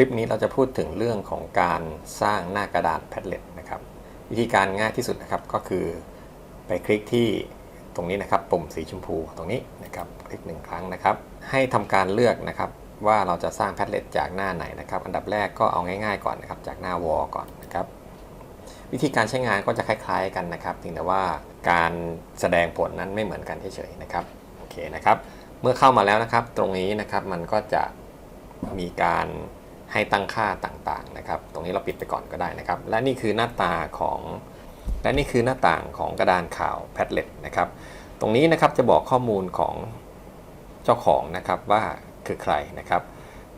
ลิปนี้เราจะพูดถึงเรื่องของการสร้างหน้ากระดานแพดเล็ตนะครับวิธีการง่ายที่สุดนะครับก็คือไปคลิกที่ตรงนี้นะครับปุ่มสีชมพูตรงนี้นะครับคลิกหนึ่งครั้งนะครับ ให้ทำการเลือกนะครับว่าเราจะสร้างแพดเล็ตจากหน้าไหนนะครับอันดับแรกก็เอาง่ายๆก่อนนะครับจากหน้าวอลก่อนนะครับวิธีการใช้งานก็จะคล้าย ๆ กันนะครับเพียงแต่ว่าการแสดงผลนั้นไม่เหมือนกันเฉยๆนะครับโอเคนะครับ เมื่อเข้ามาแล้วนะครับตรงนี้นะครับมันก็จะมีการ ให้ตั้งค่าต่างๆนะครับ ตรงนี้เราปิดไปก่อนก็ได้นะครับ และนี่คือหน้าตาของและนี่คือหน้าต่างของกระดานข่าวแพดเล็ตนะครับ ตรงนี้นะครับจะบอกข้อมูลของเจ้าของนะครับว่าคือใครนะครับ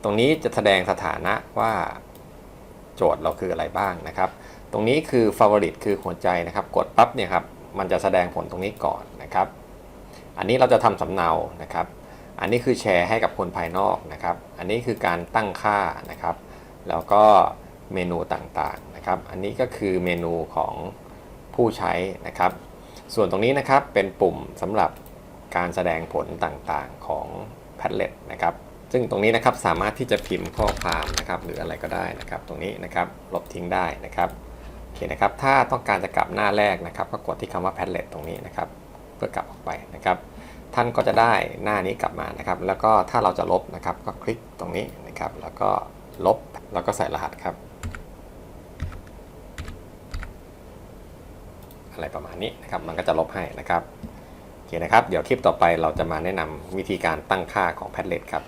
ตรงนี้จะแสดงสถานะว่าโจทย์เราคืออะไรบ้างนะครับ ตรงนี้คือ favorite คือหัวใจนะครับ กดปั๊บเนี่ยครับมันจะแสดงผลตรงนี้ก่อนนะครับ อันนี้เราจะทำสำเนานะครับ อันนี้คือแชร์ให้กับคนภายนอกนะครับ อันนี้คือการตั้งค่านะครับ แล้วก็เมนูต่างๆนะครับ อันนี้ก็คือเมนูของผู้ใช้นะครับ ส่วนตรงนี้นะครับเป็นปุ่มสำหรับการแสดงผลต่างๆของ Padlet นะครับ ซึ่งตรงนี้นะครับสามารถที่จะพิมพ์ข้อความนะครับ หรืออะไรก็ได้นะครับ ตรงนี้นะครับลบทิ้งได้นะครับโอเคนะครับ ถ้าต้องการจะกลับหน้าแรกนะครับ ก็กดที่คำว่า Padlet ตรงนี้นะครับ เพื่อกลับออกไปนะครับ ท่านก็จะได้หน้านี้กลับมานะครับ แล้วก็ถ้าเราจะลบนะครับ ก็คลิกตรงนี้นะครับ แล้วก็ลบแล้วก็ใส่รหัสครับ อะไรประมาณนี้นะครับ มันก็จะลบให้นะครับโอเคนะครับ เดี๋ยวคลิปต่อไปเราจะมาแนะนำวิธีการตั้งค่าของแพทเลตครับ